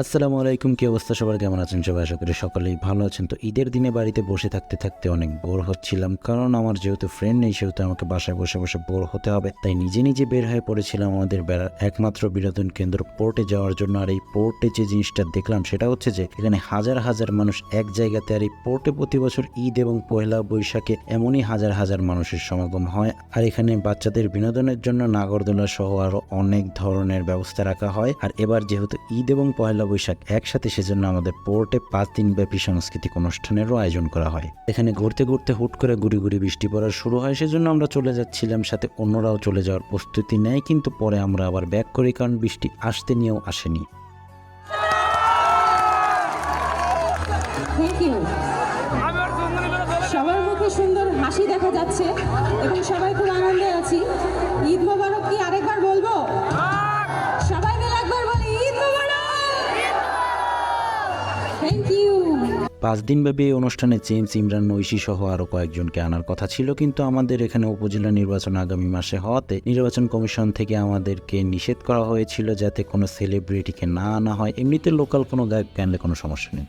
আসসালামু আলাইকুম, কি অবস্থা? সবার কেমন আছেন? সবাই আশা করি সকলেই ভালো আছেন। তো ঈদের দিনে বাড়িতে বসে থাকতে থাকতে অনেক বোর হচ্ছিলাম, কারণ আমার যেহেতু ফ্রেন্ড নেই, সেহেতু আমাকে বাসায় বসে বসে বোর হতে হবে। তাই নিজে নিজে বের হয়ে পড়েছিলাম আমাদের বেড়ার একমাত্র বিনোদন কেন্দ্র পোর্টে যাওয়ার জন্য। আর এই পোর্টে যে জিনিসটা দেখলাম, সেটা হচ্ছে যে, এখানে হাজার হাজার মানুষ এক জায়গাতে। আর এই পোর্টে প্রতি বছর ঈদ এবং পয়লা বৈশাখে এমনই হাজার হাজার মানুষের সমাগম হয়। আর এখানে বাচ্চাদের বিনোদনের জন্য নাগরদোলা সহ আরও অনেক ধরনের ব্যবস্থা রাখা হয়। আর এবার যেহেতু ঈদ এবং পয়লা বৈশাখ একসাথে সেজন্য আমাদের পোর্টে পাঁচ দিন ব্যাপী সাংস্কৃতিক অনুষ্ঠানেরও আয়োজন করা হয়। এখানে ঘুরতে ঘুরতে হুট করে গুড়ি গুড়ি বৃষ্টি পড়া শুরু হয়, সেজন্য আমরা চলে যাচ্ছিলাম, সাথে অন্যরাও চলে যাওয়ার প্রস্তুতি নেয়, কিন্তু পরে আমরা আবার ব্যাক করি কারণ বৃষ্টি আসতে নিয়েও আসেনি। সবার মুখে সুন্দর হাসি দেখা যাচ্ছে এবং সবাই খুব আনন্দে আছি। ঈদ মোবারক কি আরেকবার বলব? পাঁচ দিনব্যাপী এই অনুষ্ঠানে জেমস ইমরান নৈশী সহ আরও কয়েকজনকে আনার কথা ছিল, কিন্তু আমাদের এখানে উপজেলা নির্বাচন আগামী মাসে হওয়াতে নির্বাচন কমিশন থেকে আমাদেরকে নিষেধ করা হয়েছিল যাতে কোনো সেলিব্রিটিকে না আনা হয়। এমনিতে লোকাল কোনো গায়ক আনলে কোনো সমস্যা নেই।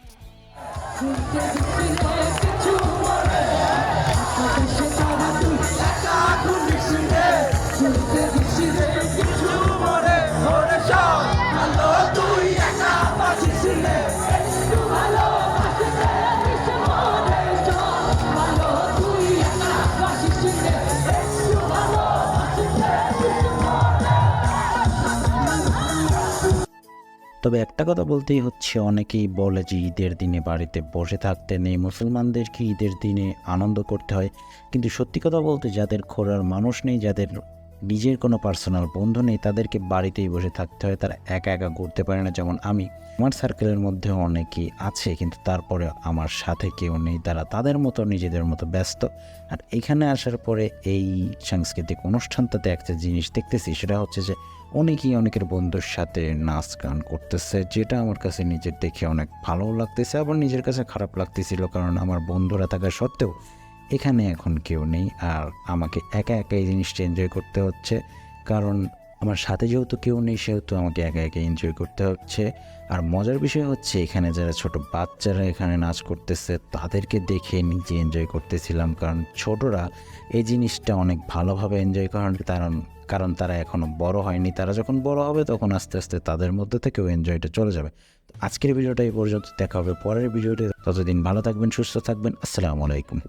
তবে একটা কথা বলতেই হচ্ছে, অনেকেই বলে যে ঈদের দিনে বাড়িতে বসে থাকতে নেই। মুসলমানদেরকে ঈদের দিনে আনন্দ করতে হয়। কিন্তু সত্যি কথা বলতে যাদের খোরার মানুষ নেই, যাদের নিজের কোনো পার্সোনাল বন্ধু নেই, তাদেরকে বাড়িতেই বসে থাকতে হয়, তারা একা একা ঘুরতে পারে না। যেমন আমি, আমার সার্কেলের মধ্যে অনেকেই আছে, কিন্তু তারপরে আমার সাথে কেউ নেই, তারা তাদের মতো, নিজেদের মতো ব্যস্ত। আর এখানে আসার পরে এই সাংস্কৃতিক অনুষ্ঠানটাতে একটা জিনিস দেখতেছি, সেটা হচ্ছে যে অনেকেই অনেকের বন্ধুর সাথে নাচ গান করতেছে, যেটা আমার কাছে নিজের দেখে অনেক ভালো লাগতেছে, আবার নিজের কাছে খারাপ লাগতেছিল, কারণ আমার বন্ধুরা থাকা সত্ত্বেও এখানে এখন কেউ নেই আর আমাকে একা একা এই জিনিসটা এনজয় করতে হচ্ছে। কারণ আমার সাথে যেহেতু কেউ নেই, সেহেতু আমাকে একা একা এনজয় করতে হচ্ছে। আর মজার বিষয় হচ্ছে, এখানে যারা ছোট বাচ্চারা এখানে নাচ করতেছে, তাদেরকে দেখে নিজে এনজয় করতেছিলাম। কারণ ছোটরা এই জিনিসটা অনেক ভালোভাবে এনজয় করেন কারণ কারণ তারা এখনও বড় হয়নি। তারা যখন বড় হবে, তখন আস্তে আস্তে তাদের মধ্যে থেকেও এনজয়টা চলে যাবে। আজকের ভিডিওটা এই পর্যন্ত, দেখা হবে পরের ভিডিওতে। ততদিন ভালো থাকবেন, সুস্থ থাকবেন। আসসালামু আলাইকুম।